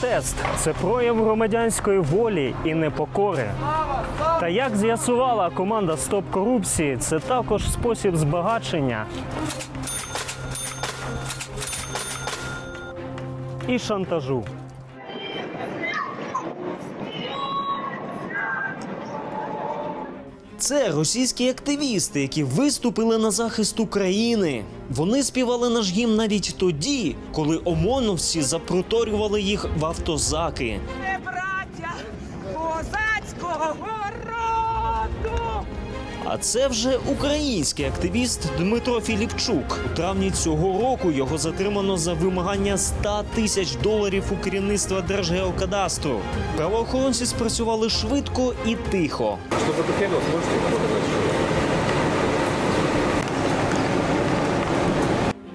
Протест це прояв громадянської волі і непокори. Та як з'ясувала команда Стоп корупції, це також спосіб збагачення і шантажу. Це російські активісти, які виступили на захист України. Вони співали наш гімн навіть тоді, коли ОМОНовці запроторювали їх в автозаки. А це вже український активіст Дмитро Філіпчук. У травні цього року його затримано за вимагання 100 тисяч доларів у керівництва Держгеокадастру. Правоохоронці спрацювали швидко і тихо.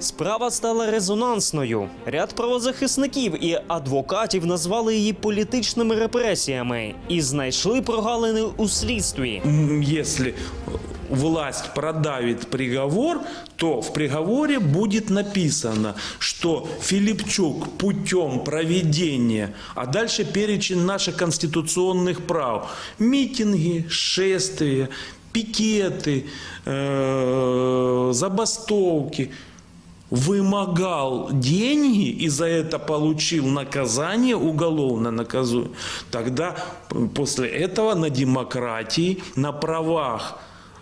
Справа стала резонансною. Ряд правозахисників і адвокатів назвали її політичними репресіями і знайшли прогалини у слідстві. М, если власть продавит приговор, то в приговоре будет написано, что Филипчук путем проведения, а дальше перечень наших конституционных прав, митинги, шествия, пикеты, э, забастовки, вымогал деньги и за это получил наказание уголовно наказуемое, тогда п- после этого на демократии, на правах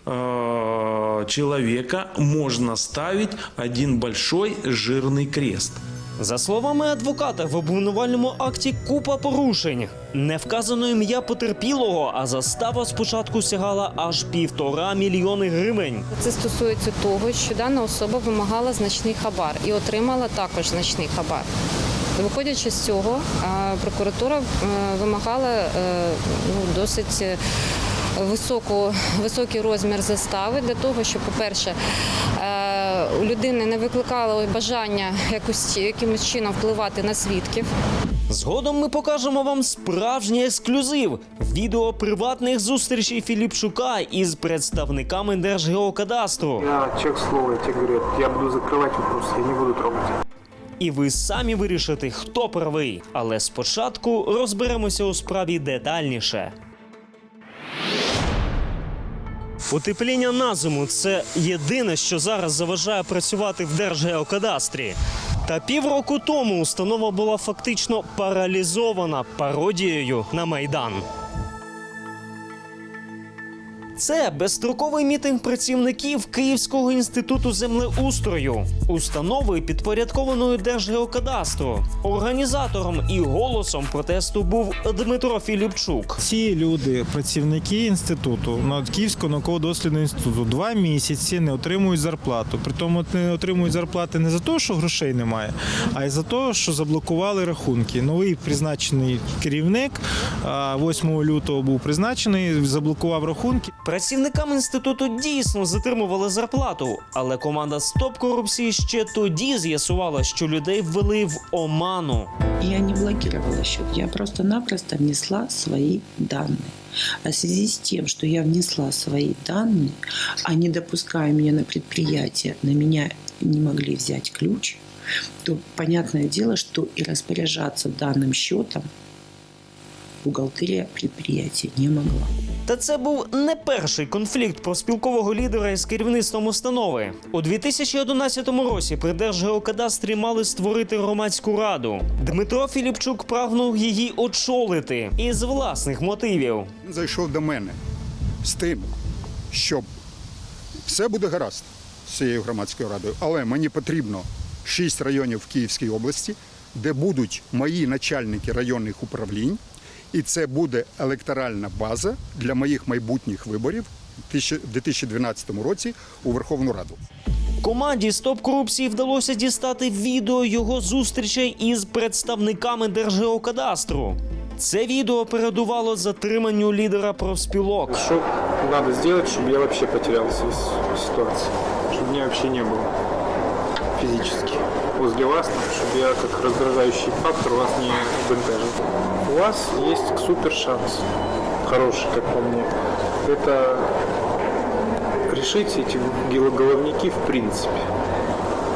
э, человека можно ставить один большой жирный крест. За словами адвоката, в обвинувальному акті купа порушень. Не вказано ім'я потерпілого, а застава спочатку сягала аж півтора мільйони гривень. Це стосується того, що дана особа вимагала значний хабар і отримала також значний хабар. Виходячи з цього, прокуратура е, вимагала е, ну, досить е, високу, високий розмір застави для того, щоб, по-перше, у людини не викликало бажання якось, якимось чином впливати на свідків. Згодом ми покажемо вам справжній ексклюзив відео приватних зустрічей Філіпчука із представниками Держгеокадастру. Я человек слова, я тебе говорю, я буду закрывать вопрос, я не буду трогать. І ви самі вирішите, хто правий. Але спочатку розберемося у справі детальніше. Утепління на зиму це єдине, що зараз заважає працювати в Держгеокадастрі. Та півроку тому установа була фактично паралізована пародією на майдан. Це безстроковий мітинг працівників Київського інституту землеустрою, установи підпорядкованої Держгеокадастру. Організатором і голосом протесту був Дмитро Філіпчук. Ці люди, працівники інституту, на Київського науково-дослідного інституту, два місяці не отримують зарплату. Притому не отримують зарплати не за те, що грошей немає, а й за те, що заблокували рахунки. Новий призначений керівник а, 8 лютого був призначений, заблокував рахунки. Працівникам інституту дійсно затримували зарплату, але команда Стоп корупції ще тоді з'ясувала, що людей ввели в оману. Я не блокировала счет, я просто-напросто внесла свои данные. А в связи с тем, что я внесла свои данные, а не допуская меня на предприятие, на меня не могли взять ключ, то понятное дело, что и распоряжаться данным счетом бухгалтерия предприятия не могла. Та це був не перший конфлікт профспілкового лідера із керівництвом установи. У 2011 році при Держгеокадастрі мали створити громадську раду. Дмитро Філіпчук прагнув її очолити із власних мотивів. Він зайшов до мене з тим, що все буде гаразд з цією громадською радою, але мені потрібно шість районів в Київській області, де будуть мої начальники районних управлінь, і це буде електоральна база для моїх майбутніх виборів в 2012 році у Верховну Раду. Команді Стоп корупції вдалося дістати відео його зустрічей із представниками Держгеокадастру. Це відео передувало затриманню лідера профспілок. Что надо сделать, чтобы я вообще потерялся из ситуации? Чтобы меня вообще не было физически возле вас, там, чтобы я как раздражающий фактор вас не бентежил. У вас есть супер шанс, хороший, как по мне. Это решить эти головники в принципе.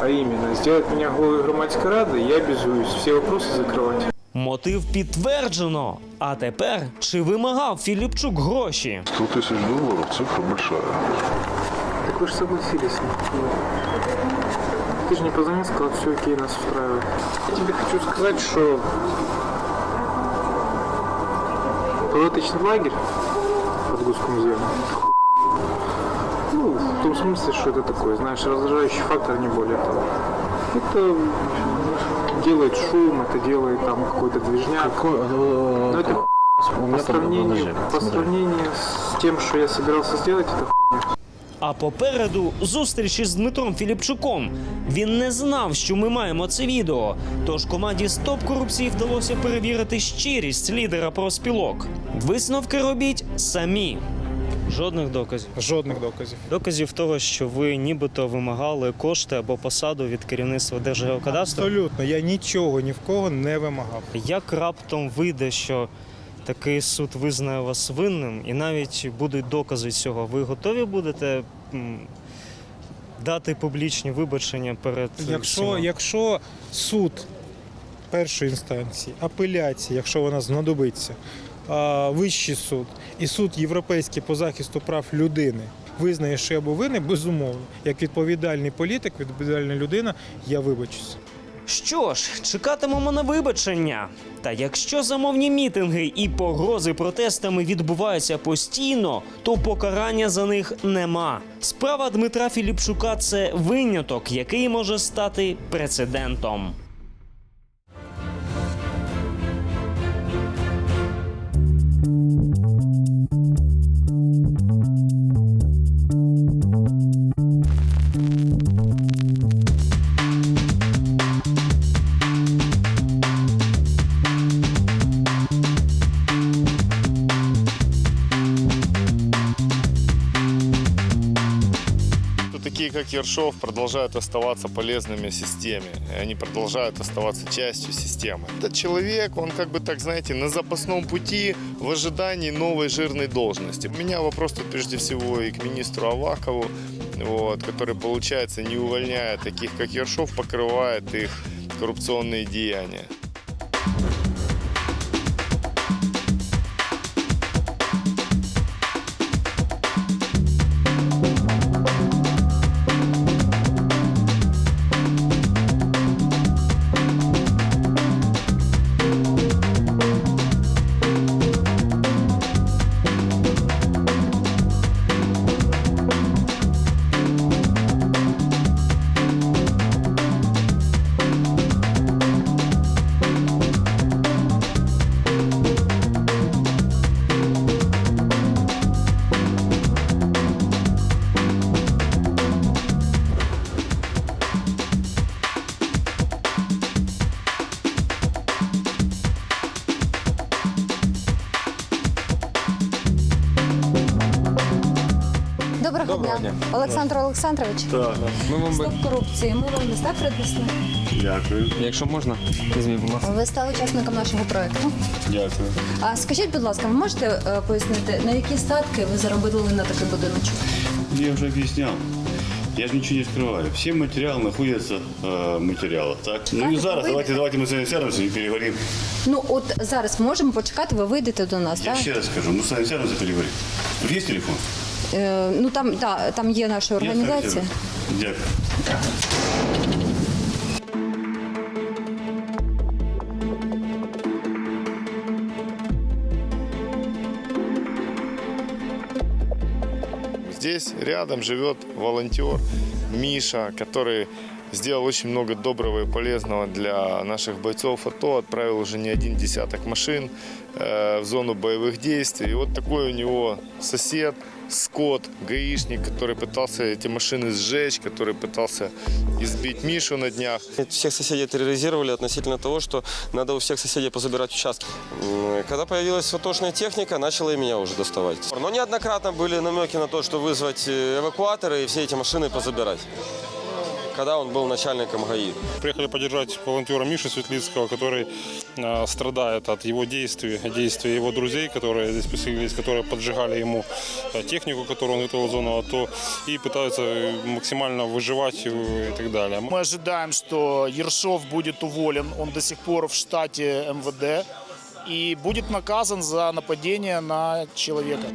А именно, сделать меня главой громадской рады, я обязуюсь все вопросы закрывать. Мотив підтверджено. А тепер чи вимагав Філіпчук гроші? 100 тысяч долларов, цифра большая. Так вы же согласились. Ты же не позвонил, сказал, все окей, нас устраивает. Я тебе хочу сказать, что палаточный лагерь под Госкомземом ну, в том смысле, что это такое, знаешь, раздражающий фактор, не более того. Это делает шум, это делает там какой-то движняк. Но это по сравнению, по сравнению с тем, что я собирался сделать, это А попереду зустріч із Дмитром Філіпчуком. Він не знав, що ми маємо це відео. Тож команді Стоп корупції вдалося перевірити щирість лідера профспілок. Висновки робіть самі. Жодних доказів. Жодних доказів. Доказів того, що ви нібито вимагали кошти або посаду від керівництва Держгеокадастру. Абсолютно, я нічого ні в кого не вимагав. Як раптом вийде, що такий суд визнає вас винним, і навіть будуть докази цього, ви готові будете дати публічні вибачення перед Якщо, всіма? якщо суд першої інстанції, апеляції, якщо вона знадобиться, вищий суд і суд європейський по захисту прав людини визнає, що я був винний, безумовно. Як відповідальний політик, відповідальна людина, я вибачусь. Що ж, чекатимемо на вибачення. Та якщо замовні мітинги і погрози протестами відбуваються постійно, то покарання за них нема. Справа Дмитра Філіпчука це виняток, який може стати прецедентом. Такие, как Ершов, продолжают оставаться полезными системе. И они продолжают оставаться частью системы. Этот человек, он как бы так, знаете, на запасном пути в ожидании новой жирной должности. У меня вопрос тут прежде всего и к министру Авакову, вот, который, получается, не увольняя таких, как Ершов, покрывает их коррупционные деяния. дня. Олександр Олександрович. Так, ми вам би... Стоп корупції. Ми вам листа принесли. Дякую. Якщо можна, візьміть, будь ласка. Ви стали учасником нашого проекту. Дякую. А скажіть, будь ласка, ви можете е, пояснити, на які статки ви заробили на такий будиночок? Я уже объяснял. Я же ничего не скрываю. Все материалы находятся э, в материалах, так? Ну и Так, зараз, ви- давайте, давайте мы с вами сядемся и переговорим. Ну от зараз можемо почекати, ви вийдете до нас, Я так? ще раз скажу, мы с вами сядемся и переговорим. Тут есть телефон? Е, ну там, да, там є наша Я організація. сориентируюсь. Дякую. Здесь рядом живет волонтер Миша, который сделал очень много доброго и полезного для наших бойцов АТО, отправил уже не один десяток машин э, в зону боевых действий. И вот такой у него сосед, Скотт, гаишник, который пытался эти машины сжечь, который пытался избить Мишу на днях. Всех соседей терроризировали относительно того, что надо у всех соседей позабирать участки. М, Когда появилась фотошная техника, начала и меня уже доставать. Но неоднократно были намеки на то, что вызвать э, эвакуаторы и все эти машины позабирать. Когда он был начальником ГАИ. Приехали поддержать волонтера Миши Светлицкого, который э, страдает от его действий, действий его друзей, которые здесь поселились, которые поджигали ему э, технику, которую он готовил в зону АТО, и пытаются э, максимально выживать э, и так далее. Мы ожидаем, что Ершов будет уволен, он до сих пор в штате МВД, и будет наказан за нападение на человека.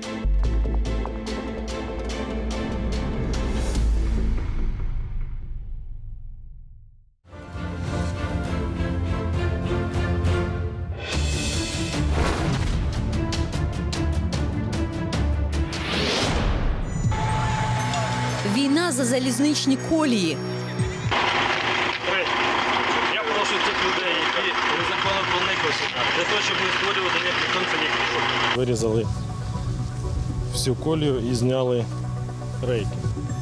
Залізничні колії. Я прошу тих людей, які незаконно проникли сюди, для того, щоб не створювати ніяких конфліктів. Вирізали всю колію і зняли рейки.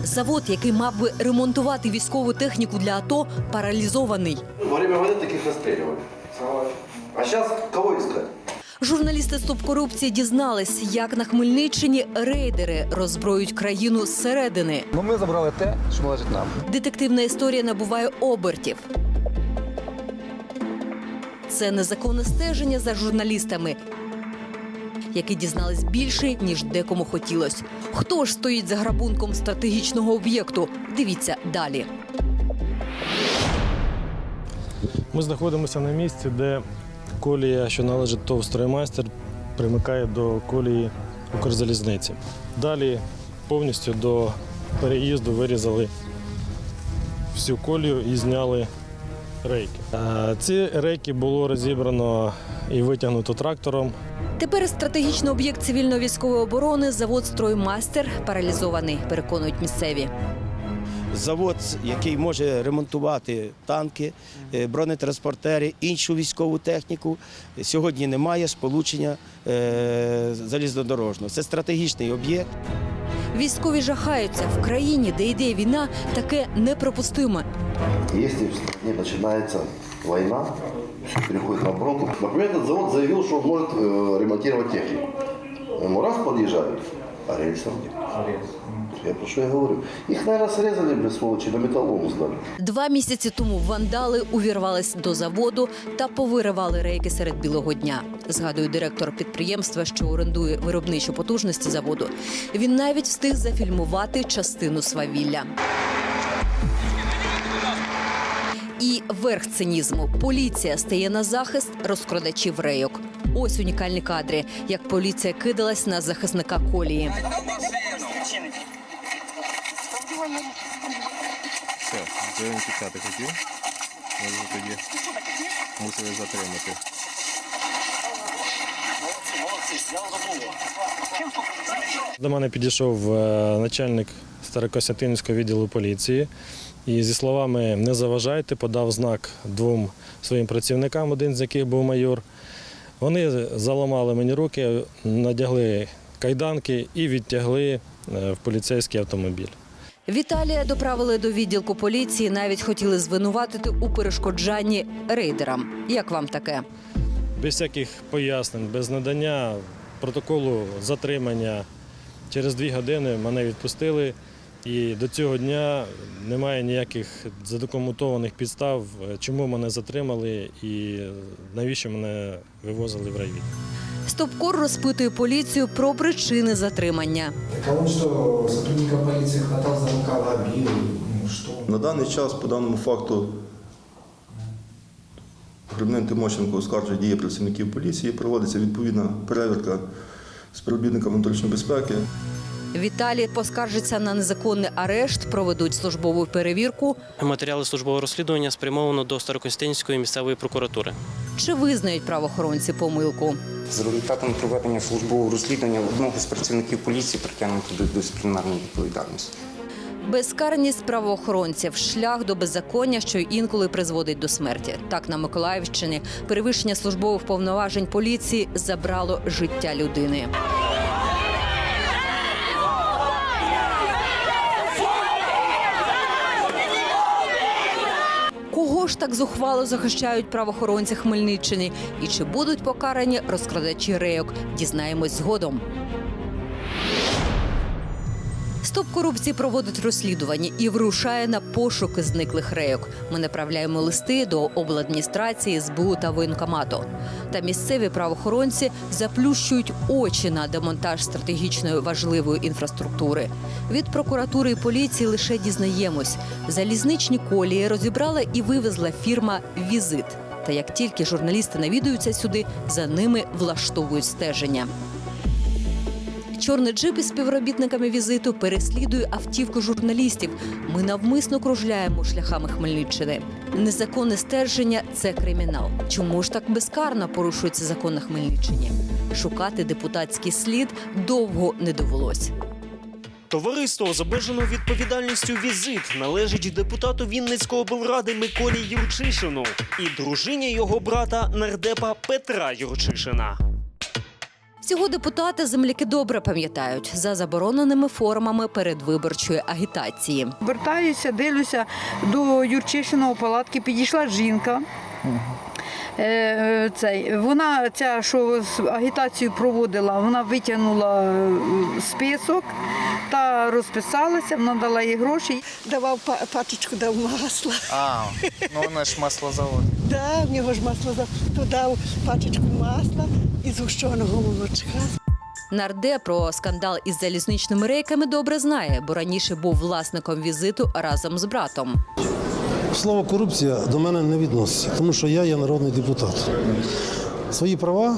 Завод, який мав би ремонтувати військову техніку для АТО, паралізований. Во время таких расстреливали. А сейчас кого искать? Журналісти Стоп корупції дізнались, як на Хмельниччині рейдери роззброюють країну зсередини. Ну ми забрали те, що належить нам. Детективна історія набуває обертів. Це незаконне стеження за журналістами, які дізнались більше, ніж декому хотілось. Хто ж стоїть за грабунком стратегічного об'єкту? Дивіться далі. Ми знаходимося на місці, де колія, що належить ТОВ «Строймайстер», примикає до колії Укрзалізниці. Далі повністю до переїзду вирізали всю колію і зняли рейки. Ці рейки було розібрано і витягнуто трактором. Тепер стратегічний об'єкт цивільно-військової оборони завод «Строймастер» паралізований, переконують місцеві Завод, який може ремонтувати танки, е, бронетранспортери, іншу військову техніку. Сьогодні немає сполучення е, залізнодорожного. Це стратегічний об'єкт. Військові жахаються в країні, де йде війна, таке неприпустиме. Если в стране начинается война, все переходит на оборонку. Например, этот завод заявил, что он может э, ремонтировать технику. Ему раз подъезжают, а рельсом нет. Я про що я говорю. Їх, наверное, срезали, блин, сволочи, на металлолом здали. Два місяці тому вандали увірвались до заводу та повиривали рейки серед білого дня. Згадує директор підприємства, що орендує виробничі потужності заводу. Він навіть встиг зафільмувати частину свавілля. І верх цинізму. Поліція стає на захист розкрадачів рейок. Ось унікальні кадри, як поліція кидалась на захисника колії. Він тікати хотів. Ми тоді мусили затримати. До мене підійшов е, начальник Старокостянтинівського відділу поліції і зі словами не заважайте, подав знак двом своїм працівникам, один з яких був майор. Вони заламали мені руки, надягли кайданки і відтягли е, в поліцейський автомобіль. Віталія доправили до відділку поліції. Навіть хотіли звинуватити у перешкоджанні рейдерам. Як вам таке? Без всяких пояснень, без надання протоколу затримання. Через дві години мене відпустили, і до цього дня немає ніяких задокументованих підстав, е, чому мене затримали і навіщо мене вивозили в райвід. Стопкор розпитує поліцію про причини затримання. Кому что сотрудника полиции хватал за рукава, бил, ну. На даний час по даному факту Грибним Тимощенко оскаржує дії працівників поліції, проводиться відповідна перевірка співробітниками внутрішньої безпеки. Віталій поскаржиться на незаконний арешт, проведуть службову перевірку. Матеріали службового розслідування спрямовано до Старокостянтинської місцевої прокуратури. Чи визнають правоохоронці помилку? За результатами проведення службового розслідування одного з працівників поліції притягнуто до дисциплінарної відповідальності. Безкарність правоохоронців шлях до беззаконня, що інколи призводить до смерті. Так на Миколаївщині перевищення службових повноважень поліції забрало життя людини. Кого ж так зухвало захищають правоохоронці Хмельниччини? І чи будуть покарані розкрадачі рейок? Дізнаємось згодом. Стоп корупції проводить розслідування і вирушає на пошуки зниклих рейок. Ми направляємо листи до обладміністрації, СБУ та воєнкомату. Та місцеві правоохоронці заплющують очі на демонтаж стратегічної важливої інфраструктури. Від прокуратури і поліції лише дізнаємось, залізничні колії розібрала і вивезла фірма Візит. Та як тільки журналісти навідуються сюди, за ними влаштовують стеження. Чорний джип із співробітниками візиту переслідує автівку журналістів. Ми навмисно кружляємо шляхами Хмельниччини. Незаконне стеження це кримінал. Чому ж так безкарно порушується закон на Хмельниччині? Шукати депутатський слід довго не довелось. Товариство з відповідальністю візит належить депутату Вінницької облради Миколі Юрчишину і дружині його брата нардепа Петра Юрчишина. Цього депутата земляки добре пам'ятають за забороненими формами передвиборчої агітації. Вертаюся, дивлюся до Юрчишиного палатки. Підійшла жінка. Е, Цей, вона ця, що з агітацію проводила, вона витягнула е, список та розписалася, вона дала їй гроші. Давав па- пачечку, дав масла. А, ну воно ж маслозавод. Да, в нього ж масло за то дав пачечку масла і згущеного молочка. Нарде про скандал із залізничними рейками добре знає, бо раніше був власником візиту разом з братом. Слово корупція до мене не відноситься, тому що я є народний депутат. Свої права,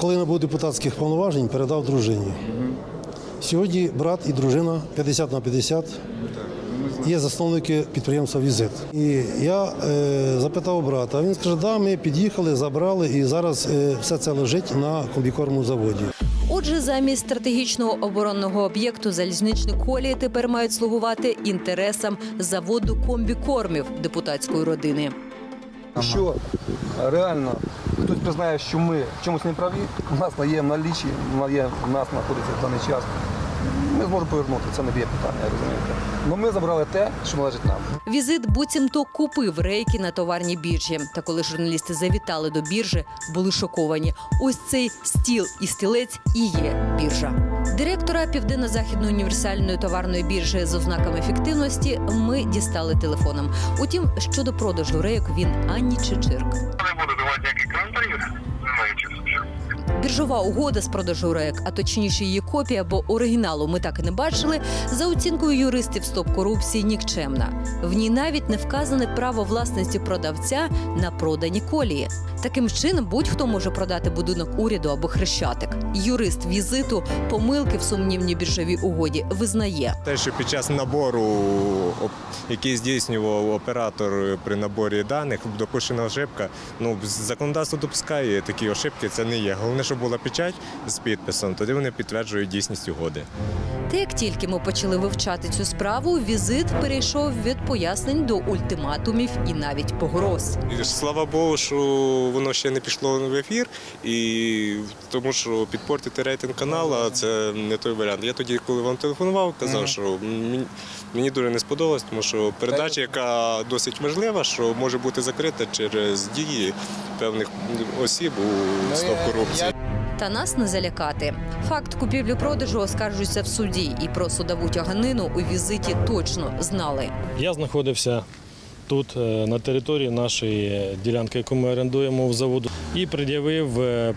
коли не був депутатських повноважень, передав дружині. Сьогодні брат і дружина 50 на 50 є засновники підприємства Візит. І я е, запитав брата, він скаже, да, ми під'їхали, забрали, і зараз е, все це лежить на комбікорму заводі. Отже, замість стратегічного оборонного об'єкту залізничні колії тепер мають слугувати інтересам заводу комбікормів депутатської родини. Якщо реально хтось признає, що ми в чомусь не праві, у нас є в налічі, у нас знаходиться в даний час. Ми зможемо повернути, це не є питання, розумієте. Ну ми забрали те, що належить нам. Візит буцімто купив рейки на товарній біржі. Та коли журналісти завітали до біржі, були шоковані. Ось цей стіл і стілець і є біржа. Директора Південно-Західної універсальної товарної біржі з ознаками ефективності ми дістали телефоном. Утім, щодо продажу рейок він ані чечирк. Біржова угода з продажу рек, а точніше її копія, бо оригіналу ми так і не бачили. За оцінкою юристів стоп корупції нікчемна. В ній навіть не вказане право власності продавця на продані колії. Таким чином, будь-хто може продати будинок уряду або хрещатик. Юрист візиту помилки в сумнівній біржовій угоді визнає. Те, що під час набору, який здійснював оператор при наборі даних, допущена ошибка. Ну, законодавство допускає такі ошибки, це не є. Головне, щоб була печать з підписом, тоді вони підтверджують дійсність угоди. Та як тільки ми почали вивчати цю справу, візит перейшов від пояснень до ультиматумів і навіть погроз. Слава Богу, що воно ще не пішло в ефір, і тому що підпортити рейтинг каналу це не той варіант. Я тоді, коли вам телефонував, казав, що мені, дуже не сподобалось, тому що передача, яка досить важлива, що може бути закрита через дії певних осіб у стоп корупції. Та нас не залякати. Факт купівлі-продажу оскаржується в суді, і про судову тяганину у візиті точно знали. Я знаходився тут е, на території нашої ділянки, яку ми орендуємо в заводу, і пред'явив е,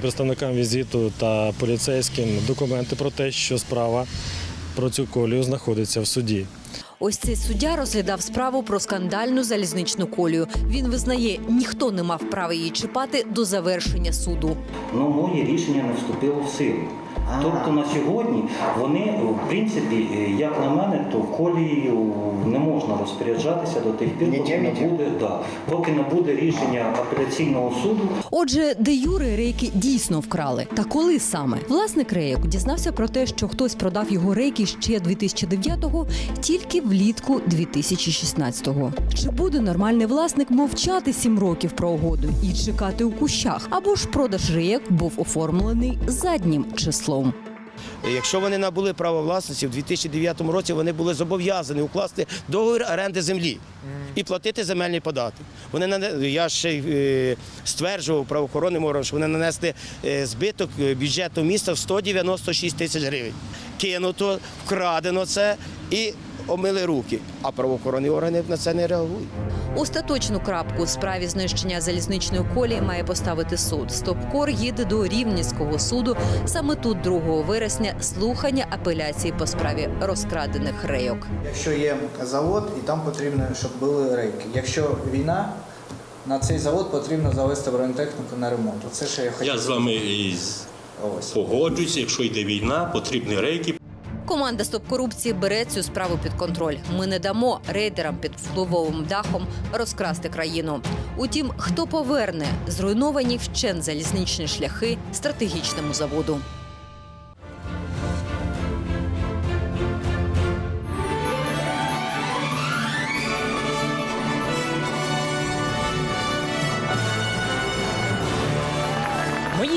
представникам візиту та поліцейським документи про те, що справа про цю колію знаходиться в суді. Ось цей суддя розглядав справу про скандальну залізничну колію. Він визнає, ніхто не мав права її чіпати до завершення суду. Ну, моє рішення не вступило в силу. Тобто на сьогодні вони, в принципі, е, як на мене, то колією не можна розпоряджатися до тих пір, поки не буде, да, поки не буде рішення апеляційного суду. Отже, де Юри рейки дійсно вкрали. Та коли саме власник рейок дізнався про те, що хтось продав його рейки ще 2009-го, тільки влітку 2016-го. Чи буде нормальний власник мовчати сім років про угоду і чекати у кущах? Або ж продаж рейок був оформлений заднім числом. Якщо вони набули право власності, в 2009 році вони були зобов'язані укласти договір оренди землі і платити земельний податок. Вони я ще е, стверджував правоохоронним органам, що вони нанесли е, збиток е, бюджету міста в 196 тисяч гривень. Кинуто, вкрадено це і омили руки. А правоохоронні органи на це не реагують. Остаточну крапку у справі знищення залізничної колії має поставити суд. Стопкор їде до Рівненського суду. Саме тут 2 вересня слухання апеляції по справі розкрадених рейок. Якщо є завод і там потрібно, щоб були рейки. Якщо війна, на цей завод потрібно завести бронетехніку на ремонт. Оце що я хотів. Я з вами і з- погоджуюся, якщо йде війна, потрібні рейки. Команда Стоп корупції бере цю справу під контроль. Ми не дамо рейдерам під впливовим дахом розкрасти країну. Утім, хто поверне зруйновані вчен залізничні шляхи стратегічному заводу.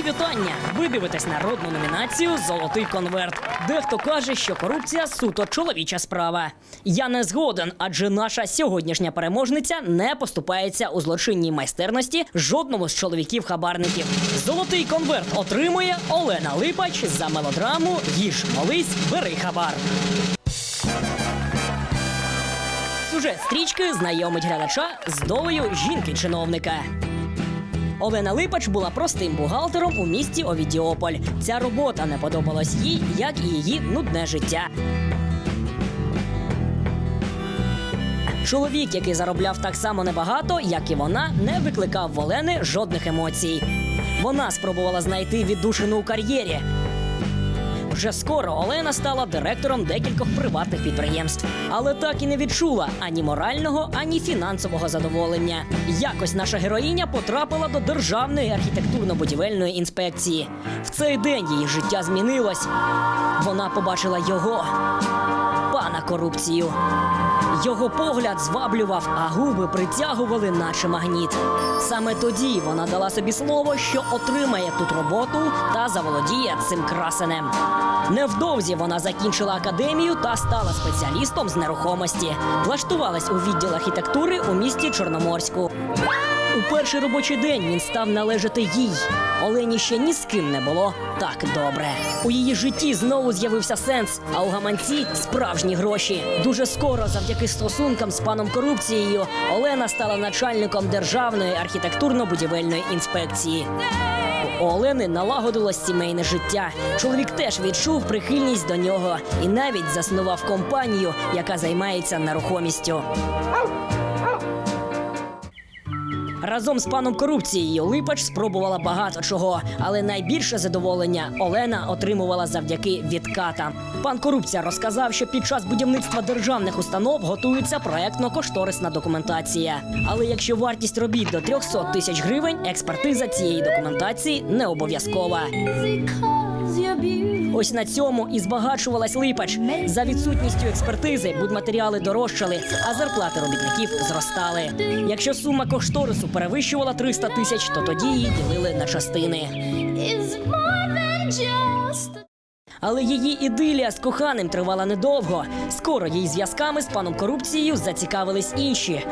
Вітання! Ви дивитесь народну номінацію Золотий конверт. Дехто каже, що корупція суто чоловіча справа. Я не згоден, адже наша сьогоднішня переможниця не поступається у злочинній майстерності жодному з чоловіків-хабарників. Золотий конверт отримує Олена Липач за мелодраму Їж молись, бери хабар. Сюжет стрічки знайомить глядача з долею жінки-чиновника. Олена Липач була простим бухгалтером у місті Овідіополь. Ця робота не подобалась їй, як і її нудне життя. Чоловік, який заробляв так само небагато, як і вона, не викликав в Олени жодних емоцій. Вона спробувала знайти віддушину у кар'єрі. Вже скоро Олена стала директором декількох приватних підприємств, але так і не відчула ані морального, ані фінансового задоволення. Якось наша героїня потрапила до державної архітектурно-будівельної інспекції. В цей день її життя змінилось. Вона побачила його пана корупцію. Його погляд зваблював, а губи притягували, наче магніт. Саме тоді вона дала собі слово, що отримає тут роботу та заволодіє цим красенем. Невдовзі вона закінчила академію та стала спеціалістом з нерухомості. Влаштувалась у відділ архітектури у місті Чорноморську. У перший робочий день він став належати їй. Олені ще ні з ким не було так добре. У її житті знову з'явився сенс, а у гаманці справжні гроші. Дуже скоро, завдяки стосункам з паном корупцією, Олена стала начальником державної архітектурно-будівельної інспекції. У Олени налагодилось сімейне життя. Чоловік теж відчув прихильність до нього і навіть заснував компанію, яка займається нерухомістю. Разом з паном корупцією Липач спробувала багато чого, але найбільше задоволення Олена отримувала завдяки відкатам. Пан корупція розказав, що під час будівництва державних установ готується проектно-кошторисна документація. Але якщо вартість робіт до 300 тисяч гривень, експертиза цієї документації не обов'язкова. Ось на цьому і збагачувалась Липач. За відсутністю експертизи будматеріали дорожчали, а зарплати робітників зростали. Якщо сума кошторису перевищувала 300 тисяч, то тоді її ділили на частини. Але її ідилія з коханим тривала недовго. Скоро її зв'язками з паном корупцією зацікавились інші.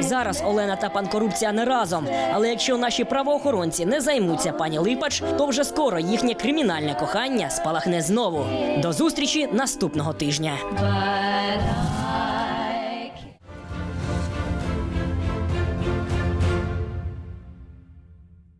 Зараз Олена та пан корупція не разом. Але якщо наші правоохоронці не займуться пані Липач, то вже скоро їхнє кримінальне кохання спалахне знову. До зустрічі наступного тижня.